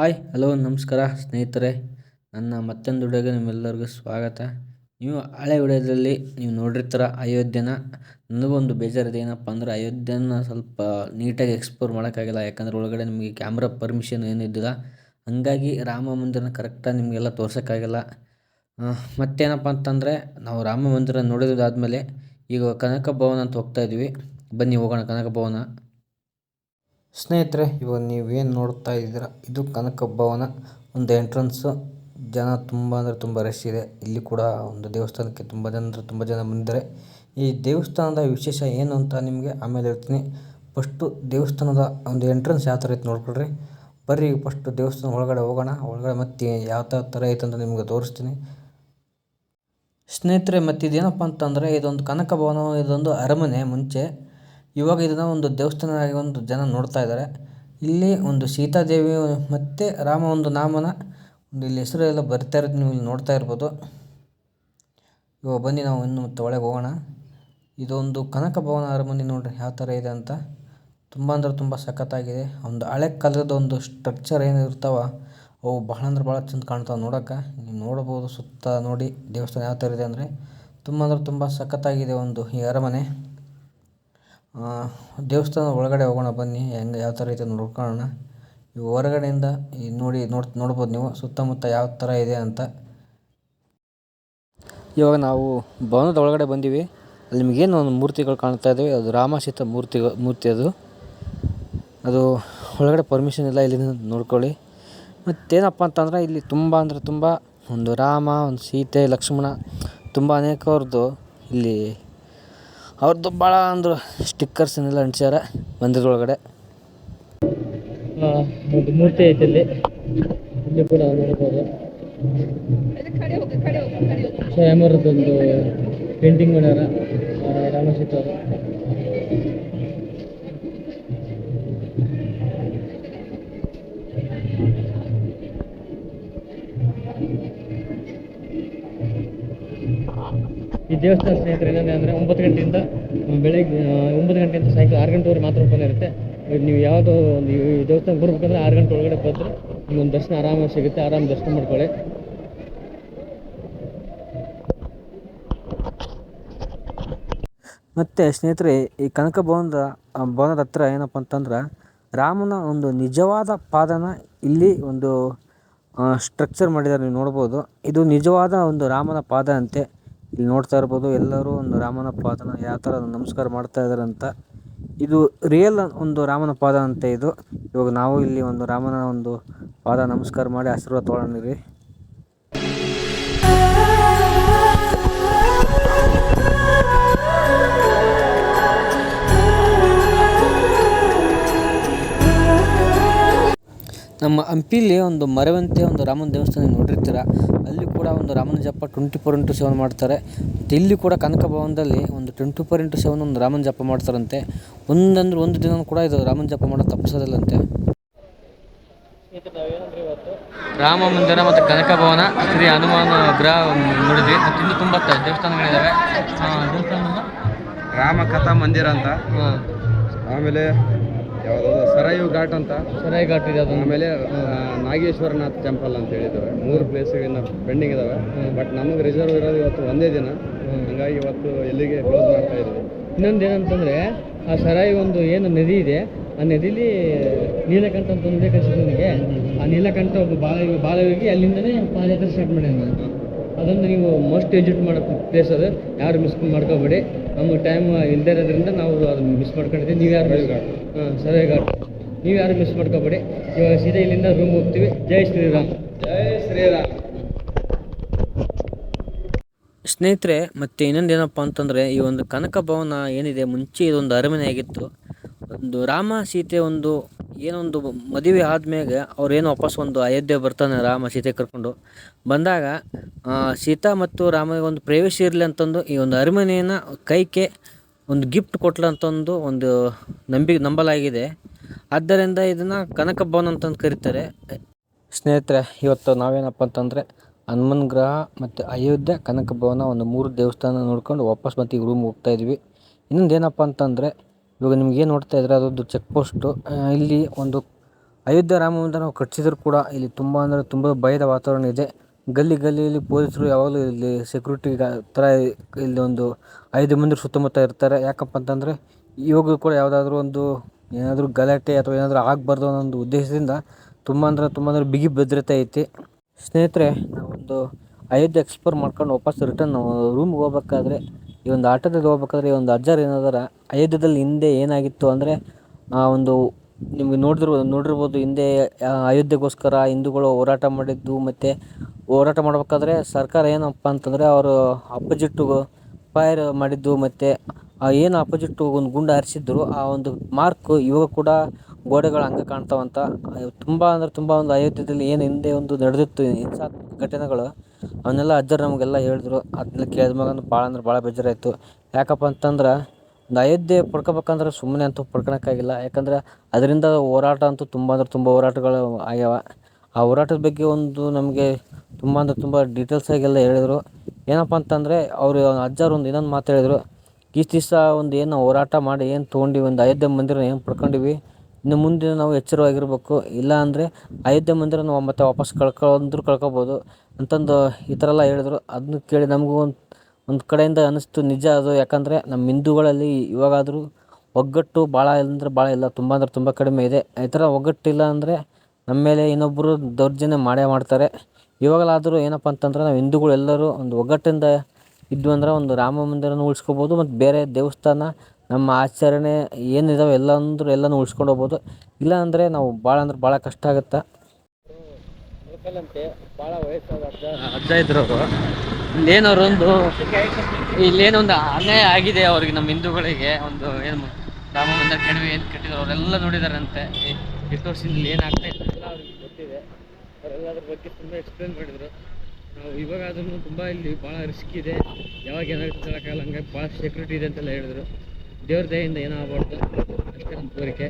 Hi, hello, ನಮಸ್ಕಾರ ಸ್ನೇಹಿತರೆ. ನನ್ನ ಮತ್ತೊಂದು ವಿಡಿಯೋಗೆ ನಿಮ್ಮೆಲ್ಲರಿಗೂ ಸ್ವಾಗತ. ನೀವು ಹಳೆ ವಿಡಿಯೋದಲ್ಲಿ ನೀವು ನೋಡಿರ್ತೀರ ಅಯೋಧ್ಯೆನ. ನನಗೊಂದು ಬೇಜಾರಿದೆ. ಏನಪ್ಪ ಅಂದರೆ ಅಯೋಧ್ಯೆನ ಸ್ವಲ್ಪ ನೀಟಾಗಿ ಎಕ್ಸ್ಪ್ಲೋರ್ ಮಾಡೋಕ್ಕಾಗಿಲ್ಲ. ಯಾಕಂದರೆ ಒಳಗಡೆ ನಿಮಗೆ ಕ್ಯಾಮ್ರಾ ಪರ್ಮಿಷನ್ ಏನೂ ಇದ್ದಿಲ್ಲ. ಹಾಗಾಗಿ ರಾಮ ಮಂದಿರನ ಕರೆಕ್ಟಾಗಿ ನಿಮಗೆಲ್ಲ ತೋರ್ಸೋಕ್ಕಾಗಿಲ್ಲ. ಮತ್ತೇನಪ್ಪ ಅಂತಂದರೆ ನಾವು ರಾಮ ಮಂದಿರ ನೋಡಿದಾದ್ಮೇಲೆ ಈಗ ಕನಕ ಭವನ ಅಂತ ಹೋಗ್ತಾ ಇದ್ವಿ ಬನ್ನಿ ಹೋಗೋಣ ಕನಕ ಭವನ. ಸ್ನೇಹಿತರೆ, ಇವಾಗ ಏನು ನೋಡ್ತಾ ಇದ್ದೀರಾ? ಇದು ಕನಕ ಭವನ ಒಂದು ಎಂಟ್ರೆನ್ಸು ಜನ ತುಂಬ ಅಂದರೆ ತುಂಬ ರಶ್ ಇದೆ. ಇಲ್ಲಿ ಕೂಡ ಒಂದು ದೇವಸ್ಥಾನಕ್ಕೆ ತುಂಬ ಜನ ತುಂಬ ಜನ ಬಂದಿದ್ದಾರೆ. ಈ ದೇವಸ್ಥಾನದ ವಿಶೇಷ ಏನು ಅಂತ ನಿಮಗೆ ಆಮೇಲೆ ಹೇಳ್ತೀನಿ. ಫಸ್ಟು ದೇವಸ್ಥಾನದ ಒಂದು ಎಂಟ್ರೆನ್ಸ್ ಯಾವ ಥರ ಐತೆ ನೋಡ್ಕೊಳ್ರಿ. ಬರ್ರಿ, ಫಸ್ಟು ದೇವಸ್ಥಾನ ಒಳಗಡೆ ಹೋಗೋಣ. ಒಳಗಡೆ ಮತ್ತೆ ಯಾವ ಥರ ಐತೆ ಅಂತ ನಿಮಗೆ ತೋರಿಸ್ತೀನಿ. ಸ್ನೇಹಿತರೆ ಮತ್ತು ಇದೇನಪ್ಪ ಅಂತಂದರೆ, ಇದೊಂದು ಕನಕ ಭವನ ಇದೊಂದು ಅರಮನೆ ಮುಂಚೆ. ಇವಾಗ ಇದನ್ನು ಒಂದು ದೇವಸ್ಥಾನವಾಗಿ ಒಂದು ಜನ ನೋಡ್ತಾ ಇದ್ದಾರೆ ಇಲ್ಲಿ ಒಂದು ಸೀತಾದೇವಿ ಮತ್ತು ರಾಮ ಒಂದು ನಾಮನ ಒಂದು ಇಲ್ಲಿ ಹೆಸರು ಎಲ್ಲ ಬರ್ತಾ ಇರೋದು ನೀವು ಇಲ್ಲಿ ನೋಡ್ತಾ ಇರ್ಬೋದು. ಇವಾಗ ಬನ್ನಿ ನಾವು ಇನ್ನು ಮತ್ತೆ ಒಳಗೆ ಹೋಗೋಣ. ಇದೊಂದು ಕನಕ ಭವನ ಅರಮನೆ ನೋಡ್ರಿ, ಯಾವ ಥರ ಇದೆ ಅಂತ. ತುಂಬ ಅಂದ್ರೆ ತುಂಬ ಸಖತ್ತಾಗಿದೆ. ಒಂದು ಹಳೆ ಕಾಲದ ಒಂದು ಸ್ಟ್ರಕ್ಚರ್ ಏನು ಇರ್ತಾವ, ಅವು ಬಹಳ ಅಂದ್ರೆ ಭಾಳ ಚಂದ ಕಾಣ್ತಾವೆ ನೋಡೋಕೆ ನೀವು ನೋಡ್ಬೋದು ಸುತ್ತ ನೋಡಿ ದೇವಸ್ಥಾನ ಯಾವ ಥರ ಇದೆ ಅಂದರೆ. ತುಂಬ ಅಂದ್ರೆ ತುಂಬ ಸಖತ್ತಾಗಿದೆ ಒಂದು ಈ ಅರಮನೆ. ದೇವಸ್ಥಾನ ಒಳಗಡೆ ಹೋಗೋಣ ಬನ್ನಿ, ಹೆಂಗೆ, ಯಾವ ಥರ ಐತೆ ನೋಡ್ಕೊಳ್ಳೋಣ. ಈ ಹೊರಗಡೆಯಿಂದ ಈ ನೋಡಿ, ನೋಡ್, ನೋಡ್ಬೋದು ನೀವು, ಸುತ್ತಮುತ್ತ ಯಾವ ಥರ ಇದೆ ಅಂತ. ಇವಾಗ ನಾವು ಭವನದ ಒಳಗಡೆ ಬಂದೀವಿ. ಅಲ್ಲಿ ನಿಮಗೇನು ಒಂದು ಮೂರ್ತಿಗಳು ಕಾಣ್ತಾ ಇದ್ದಾವೆ ಅದು ರಾಮ ಸೀತಾ ಮೂರ್ತಿ ಮೂರ್ತಿ ಅದು. ಅದು ಒಳಗಡೆ ಪರ್ಮಿಷನ್ ಇಲ್ಲ ಇಲ್ಲಿ ನೋಡ್ಕೊಳ್ಳಿ. ಮತ್ತೇನಪ್ಪ ಅಂತಂದರೆ, ಇಲ್ಲಿ ತುಂಬ ಅಂದರೆ ತುಂಬ ಒಂದು ರಾಮ, ಒಂದು ಸೀತೆ, ಲಕ್ಷ್ಮಣ, ತುಂಬ ಅನೇಕವ್ರದ್ದು ಇಲ್ಲಿ ಅವ್ರದ್ದು ಭಾಳ ಅಂದ್ರೆ ಸ್ಟಿಕ್ಕರ್ಸನ್ನೆಲ್ಲ ಅಂಟಿಸ್ಯಾರ ಮಂದಿರದೊಳಗಡೆ. ಒಂದು ಮೂರ್ತಿ ಐತೆ ಇಲ್ಲಿ. ಇಲ್ಲಿ ಕೂಡ ನೋಡ್ಬೋದು. ಸ್ವಯಂವರದೊಂದು ಪೇಂಟಿಂಗ್ ಮಾಡ್ಯಾರ ರಾಮಸೀತ ಅವರು. ಈ ದೇವಸ್ಥಾನ ಸ್ನೇಹಿತರೆ ಏನಂದ್ರೆ ಅಂದರೆ ಒಂಬತ್ತು ಗಂಟೆಯಿಂದ ಬೆಳಗ್ಗೆ ಒಂಬತ್ತು ಗಂಟೆಯಿಂದ ಸಾಯಂಕಾಲ ಆರು ಗಂಟೆವರೆಗೆ ಮಾತ್ರ ಓಪನ್ ಇರುತ್ತೆ. ನೀವು ಯಾವುದೋ ಒಂದು ಈ ದೇವಸ್ಥಾನ ಬರ್ಬೇಕಂದ್ರೆ ಆರು ಗಂಟೆ ಒಳಗಡೆ ಬಂದರೆ ನಿಮ್ಗೊಂದು ದರ್ಶನ ಆರಾಮಾಗಿ ಸಿಗುತ್ತೆ. ಆರಾಮ ದರ್ಶನ ಮಾಡ್ಕೊಳ್ಳಿ. ಮತ್ತು ಸ್ನೇಹಿತರೆ, ಈ ಕನಕ ಭವನದ ಭವನದ ಹತ್ರ ಏನಪ್ಪ ಅಂತಂದ್ರೆ ರಾಮನ ಒಂದು ನಿಜವಾದ ಪಾದನ ಇಲ್ಲಿ ಒಂದು ಸ್ಟ್ರಕ್ಚರ್ ಮಾಡಿದ್ದಾರೆ. ನೀವು ನೋಡ್ಬೋದು. ಇದು ನಿಜವಾದ ಒಂದು ರಾಮನ ಪಾದ ಅಂತೆ. ಇಲ್ಲಿ ನೋಡ್ತಾ ಇರ್ಬೋದು ಎಲ್ಲರೂ ಒಂದು ರಾಮನ ಪಾದನ ಯಾವ ಥರ ನಮಸ್ಕಾರ ಮಾಡ್ತಾ ಇದ್ದಾರೆ ಅಂತ. ಇದು ರಿಯಲ್ ಒಂದು ರಾಮನ ಪಾದ ಅಂತ ಇದು. ಇವಾಗ ನಾವು ಇಲ್ಲಿ ಒಂದು ರಾಮನ ಒಂದು ಪಾದ ನಮಸ್ಕಾರ ಮಾಡಿ ಆಶೀರ್ವಾದ ತೊಗೊಂಡಿರಿ ನಮ್ಮ ಹಂಪಿಲಿ ಒಂದು ಮರವಂತೆ ಒಂದು ರಾಮನ ದೇವಸ್ಥಾನ ನೋಡಿರ್ತೀರ. ಅಲ್ಲಿ ಕೂಡ ಒಂದು ರಾಮನ ಜಪ ಟ್ವೆಂಟಿ ಫೋರ್ ಇಂಟು ಸೆವೆನ್ ಮಾಡ್ತಾರೆ. ಮತ್ತು ಇಲ್ಲಿ ಕೂಡ ಕನಕ ಭವನದಲ್ಲಿ ಒಂದು ಟ್ವೆಂಟಿ ಫೋರ್ ಇಂಟು ಸೆವೆನ್ ಒಂದು ರಾಮನ ಜಪ ಮಾಡ್ತಾರಂತೆ. ಒಂದಂದ್ರೆ ಒಂದು ದಿನ ಕೂಡ ಇದು ರಾಮನ ಜಪ ಮಾಡೋದು ತಪ್ಪಿಸೋದಿಲ್ಲಂತೆ. ರಾಮ ಮಂದಿರ ಮತ್ತು ಕನಕ ಭವನ ಶ್ರೀ ಹನುಮಾನ ಗ್ರಹ ನೋಡಿದ್ವಿ. ಮತ್ತು ಇನ್ನೂ ತುಂಬ ದೇವಸ್ಥಾನಗಳಿದ್ದಾವೆ ದೇವಸ್ಥಾನ ರಾಮ ಕಥಾ ಮಂದಿರ ಅಂತ. ಆಮೇಲೆ ಯಾವ್ದಾದ್ರು ಸರಾಯು ಘಾಟ್ ಅಂತ. ಸರಾಯಿ ಘಾಟ್ ಇದೆ ಅದು. ಆಮೇಲೆ ನಾಗೇಶ್ವರನಾಥ್ ಟೆಂಪಲ್ ಅಂತ ಹೇಳಿದ್ದಾವೆ ಮೂರು ಪ್ಲೇಸ್ ಇನ್ನು ಪೆಂಡಿಂಗ್ ಇದಾವೆ. ಬಟ್ ನಮಗೆ ರಿಸರ್ವ್ ಇರೋದು ಇವತ್ತು ಒಂದೇ ದಿನ. ಹಂಗಾಗಿ ಇವತ್ತು ಎಲ್ಲಿಗೆ ಕ್ಲೋಸ್ ಮಾಡ್ತಾ ಇದ್ದೀವಿ ಇನ್ನೊಂದು ಏನಂತಂದ್ರೆ ಆ ಸರಾಯಿ ಒಂದು ಏನು ನದಿ ಇದೆ ಆ ನದಿಲಿ ನೀಲಕಂಠ ಅಂತ ಒಂದೇ ಕಳಿಸಿದ್ರು ನನಗೆ ಆ ನೀಲಕಂಠ ಒಬ್ಬ ಬಾಲ ಬಾಲವಿಗೆ ಅಲ್ಲಿಂದನೇ ಪಾದಯಾತ್ರೆ ಸ್ಟಾರ್ಟ್ ಮಾಡ್ಯಾನ. ಅದೊಂದು ನೀವು ಮೋಸ್ಟ್ ವಿಸಿಟ್ ಮಾಡೋ ಪ್ಲೇಸ್ ಅದು. ಯಾರು ಮಿಸ್ ಮಾಡ್ಕೋಬೇಡಿ. ನಮಗೆ ಟೈಮ್ ಇಲ್ಲದೇ ಇರೋದ್ರಿಂದ ನಾವು ಅದನ್ನು ಮಿಸ್ ಮಾಡ್ಕೊಂಡಿದ್ದೀವಿ. ನೀವು ಯಾರು ಹಾಂ ಸರಿ ಘಾಟ್. ನೀವು ಯಾರು ಮಿಸ್ ಮಾಡ್ಕೋಬೇಡಿ. ಇವಾಗ ಸೀದಾ ಇಲ್ಲಿಂದ ರೂಮ್ ಹೋಗ್ತೀವಿ. ಜೈ ಶ್ರೀರಾಮ್. ಜೈ ಶ್ರೀರಾಮ್. ಸ್ನೇಹಿತರೆ ಮತ್ತು ಇನ್ನೊಂದು ಏನಪ್ಪ ಅಂತಂದರೆ ಈ ಒಂದು ಕನಕ ಭವನ ಏನಿದೆ ಮುಂಚೆ ಇದೊಂದು ಅರಮನೆ ಆಗಿತ್ತು ಒಂದು ರಾಮ ಸೀತೆ ಒಂದು ಏನೊಂದು ಮದುವೆ ಆದ್ಮೇಲೆ ಅವ್ರೇನು ವಾಪಸ್ ಒಂದು ಅಯೋಧ್ಯೆ ಬರ್ತಾನೆ ರಾಮ ಸೀತೆ ಕರ್ಕೊಂಡು. ಬಂದಾಗ ಆ, ಸೀತಾ ಮತ್ತು ರಾಮಗೆ ಒಂದು ಪ್ರವೇಶ ಇರಲಿ ಅಂತಂದು ಈ ಒಂದು ಅರಮನೆಯನ್ನು ಕೈಕೆ ಒಂದು ಗಿಫ್ಟ್ ಕೊಟ್ಲ ಅಂತಂದು ಒಂದು ನಂಬಿ ನಂಬಲಾಗಿದೆ. ಆದ್ದರಿಂದ ಇದನ್ನು ಕನಕ ಭವನ ಅಂತಂದು ಕರೀತಾರೆ. ಸ್ನೇಹಿತರೆ, ಇವತ್ತು ನಾವೇನಪ್ಪ ಅಂತಂದರೆ ಹನುಮನ್ ಗ್ರಹ ಮತ್ತು ಅಯೋಧ್ಯೆ ಕನಕ ಭವನ ಒಂದು ಮೂರು ದೇವಸ್ಥಾನ ನೋಡ್ಕೊಂಡು ವಾಪಸ್ ಮತ್ತು ಈಗ ರೂಮ್ ಹೋಗ್ತಾ ಇದ್ವಿ. ಇನ್ನೊಂದು ಏನಪ್ಪ ಅಂತಂದರೆ, ಇವಾಗ ನಿಮ್ಗೆ ಏನು ನೋಡ್ತಾ ಇದ್ರೆ ಅದೊಂದು ಚೆಕ್ ಪೋಸ್ಟು ಇಲ್ಲಿ ಒಂದು ಅಯೋಧ್ಯೆ ರಾಮ ಮಂದಿರ ನಾವು ಕಟ್ಟಿಸಿದ್ರು ಕೂಡ ಇಲ್ಲಿ ತುಂಬ ಅಂದರೆ ತುಂಬ ಭಯದ ವಾತಾವರಣ ಇದೆ. ಗಲ್ಲಿ ಗಲ್ಲಿಯಲ್ಲಿ ಪೊಲೀಸರು ಯಾವಾಗಲೂ ಇಲ್ಲಿ ಸೆಕ್ಯೂರಿಟಿ ಥರ ಇಲ್ಲಿ ಒಂದು ಐದು ಮಂದಿ ಸುತ್ತಮುತ್ತ ಇರ್ತಾರೆ. ಯಾಕಪ್ಪ ಅಂತಂದರೆ ಇವಾಗ ಕೂಡ ಯಾವುದಾದ್ರೂ ಒಂದು ಏನಾದರೂ ಗಲಾಟೆ ಅಥವಾ ಏನಾದರೂ ಆಗಬಾರ್ದು ಅನ್ನೋ ಒಂದು ಉದ್ದೇಶದಿಂದ ತುಂಬ ಅಂದರೆ ತುಂಬ ಅಂದರೆ ಬಿಗಿ ಭದ್ರತೆ ಐತಿ. ಸ್ನೇಹಿತರೆ, ನಾವೊಂದು ಅಯೋಧ್ಯೆ ಎಕ್ಸ್ಪ್ಲೋರ್ ಮಾಡ್ಕೊಂಡು ವಾಪಸ್ ರಿಟರ್ನ್ ರೂಮ್ಗೆ ಹೋಗ್ಬೇಕಾದ್ರೆ, ಈ ಒಂದು ಆಟೋದಲ್ಲಿ ಹೋಗ್ಬೇಕಾದ್ರೆ ಈ ಒಂದು ಅಜ್ಜಾರು ಏನಾದ್ರೆ ಅಯೋಧ್ಯದಲ್ಲಿ ಹಿಂದೆ ಏನಾಗಿತ್ತು ಅಂದರೆ, ಆ ಒಂದು ನಿಮಗೆ ನೋಡಿದ್ರು ನೋಡಿರ್ಬೋದು ಹಿಂದೆ ಅಯೋಧ್ಯೆಗೋಸ್ಕರ ಹಿಂದೂಗಳು ಹೋರಾಟ ಮಾಡಿದ್ದು ಮತ್ತು ಹೋರಾಟ ಮಾಡ್ಬೇಕಾದ್ರೆ ಸರ್ಕಾರ ಏನಪ್ಪ ಅಂತಂದರೆ ಅವರು ಅಪೋಸಿಟ್ಟು ಫೈರ್ ಮಾಡಿದ್ದು ಮತ್ತು ಏನು ಆಪೋಸಿಟ್ ಒಂದು ಗುಂಡು ಹಾರಿಸಿದ್ರು ಆ ಒಂದು ಮಾರ್ಕ್ ಇವಾಗ ಕೂಡ ಗೋಡೆಗಳು ಹಂಗೆ ಕಾಣ್ತಾವಂತ ತುಂಬ ಅಂದ್ರೆ ತುಂಬ ಒಂದು ಅಯೋಧ್ಯದಲ್ಲಿ ಏನು ಹಿಂದೆ ಒಂದು ನಡೆದಿತ್ತು ಹಿಂಸಾತ್ಮಕ ಘಟನೆಗಳು, ಅವನ್ನೆಲ್ಲ ಅಜ್ಜರು ನಮಗೆಲ್ಲ ಹೇಳಿದ್ರು. ಅದನ್ನೆಲ್ಲ ಮ್ಯಾಗಂದ್ರೆ ಭಾಳ ಅಂದ್ರೆ ಭಾಳ ಬೇಜಾರಾಯಿತು. ಯಾಕಪ್ಪ ಅಂತಂದ್ರೆ ಒಂದು ಅಯೋಧ್ಯೆ ಪಡ್ಕೋಬೇಕಂದ್ರೆ ಸುಮ್ಮನೆ ಅಂತೂ ಪಡ್ಕೊಳಕ್ಕಾಗಿಲ್ಲ. ಯಾಕಂದ್ರೆ ಅದರಿಂದ ಹೋರಾಟ ಅಂತೂ ತುಂಬ ಅಂದ್ರೆ ತುಂಬ ಹೋರಾಟಗಳು ಆಗ್ಯಾವ. ಆ ಹೋರಾಟದ ಬಗ್ಗೆ ಒಂದು ನಮಗೆ ತುಂಬ ಅಂದ್ರೆ ತುಂಬ ಡೀಟೇಲ್ಸ್ ಆಗಿ ಎಲ್ಲ ಹೇಳಿದ್ರು. ಏನಪ್ಪ ಅಂತಂದರೆ ಅವರು ಅಜ್ಜರು ಒಂದು ಇನ್ನೊಂದು ಮಾತು ಹೇಳಿದರು. ಇಷ್ಟು ದಿವಸ ಒಂದು ಏನು ಹೋರಾಟ ಮಾಡಿ ಏನು ತೊಗೊಂಡಿವಿ, ಒಂದು ಅಯೋಧ್ಯೆ ಮಂದಿರ ಏನು ಪಡ್ಕೊಂಡಿವಿ, ಇನ್ನು ಮುಂದೆ ನಾವು ಎಚ್ಚರವಾಗಿರ್ಬೇಕು. ಇಲ್ಲ ಅಂದರೆ ಅಯೋಧ್ಯೆ ಮಂದಿರ ನಾವು ಮತ್ತೆ ವಾಪಸ್ ಕಳ್ಕೊಂಡ್ರೂ ಕಳ್ಕೊಬೋದು. ಅಂತಂದು ಈ ಥರ ಎಲ್ಲ ಹೇಳಿದ್ರು. ಅದನ್ನ ಕೇಳಿ ನಮಗೂ ಒಂದು ಒಂದು ಕಡೆಯಿಂದ ಅನ್ನಿಸ್ತು ನಿಜ ಅದು. ಯಾಕಂದರೆ ನಮ್ಮ ಹಿಂದೂಗಳಲ್ಲಿ ಇವಾಗಾದರೂ ಒಗ್ಗಟ್ಟು ಭಾಳ ಅಂದ್ರೆ ಭಾಳ ಇಲ್ಲ. ತುಂಬ ಅಂದರೆ ತುಂಬ ಕಡಿಮೆ ಇದೆ. ಈ ಥರ ಒಗ್ಗಟ್ಟಿಲ್ಲ ಅಂದರೆ ನಮ್ಮ ಮೇಲೆ ಇನ್ನೊಬ್ಬರು ದೌರ್ಜನ್ಯ ಮಾಡೇ ಮಾಡ್ತಾರೆ. ಇವಾಗಲಾದರೂ ಏನಪ್ಪ ಅಂತಂದ್ರೆ ನಾವು ಹಿಂದೂಗಳೆಲ್ಲರೂ ಒಂದು ಒಗ್ಗಟ್ಟಿಂದ ಇದ್ವು ಅಂದ್ರೆ ಒಂದು ರಾಮ ಮಂದಿರನೂ ಉಳಿಸ್ಕೋಬೋದು ಮತ್ತು ಬೇರೆ ದೇವಸ್ಥಾನ ನಮ್ಮ ಆಚರಣೆ ಏನಿದಾವೆ ಎಲ್ಲ ಅಂದರೂ ಎಲ್ಲನೂ ಉಳ್ಸ್ಕೊಂಡು ಹೋಗ್ಬೋದು. ಇಲ್ಲ ಅಂದರೆ ನಾವು ಭಾಳ ಅಂದ್ರೆ ಭಾಳ ಕಷ್ಟ ಆಗುತ್ತೆ. ಭಾಳ ವಯಸ್ಸಾದ ಅಜ್ಜ. ಅಜ್ಜ ಇದ್ರು ಅವರು. ಇಲ್ಲೇನವ್ರು ಒಂದು ಇಲ್ಲೇನೊಂದು ಅನ್ಯಾಯ ಆಗಿದೆ ಅವ್ರಿಗೆ ನಮ್ಮ ಹಿಂದೂಗಳಿಗೆ. ಒಂದು ಏನು ರಾಮ ಮಂದಿರ ಕೆಡವಿ ಏನು ಕಟ್ಟಿದ್ರು ಅವರೆಲ್ಲ ನೋಡಿದಾರಂತೆ. ಎಷ್ಟು ವರ್ಷದಿಂದ ಇಲ್ಲಿ ಏನಾಗ್ತಾ ಇತ್ತು ಎಲ್ಲ ಅವ್ರಿಗೆ ಗೊತ್ತಿದೆ. ಅವರೆಲ್ಲ ಅದ್ರ ಬಗ್ಗೆ ತುಂಬ ಎಕ್ಸ್ಪ್ಲೇನ್ ಮಾಡಿದರು. ಇವಾಗ ಅದನ್ನು ತುಂಬ ಇಲ್ಲಿ ಭಾಳ ರಿಸ್ಕ್ ಇದೆ. ಯಾವಾಗ ಏನಾಗುತ್ತೆ ಹೇಳೋಕ್ಕಾಗಲ್ಲ. ಹಂಗಾಗಿ ಭಾಳ ಸೆಕ್ಯೂರಿಟಿ ಇದೆ ಅಂತೆಲ್ಲ ಹೇಳಿದ್ರು. ದೇವ್ರ ದಯೆಯಿಂದ ಏನೋ ಆಗ್ಬಾರ್ದು ಅಷ್ಟೇ ನಮ್ಮ ಕೋರಿಕೆ.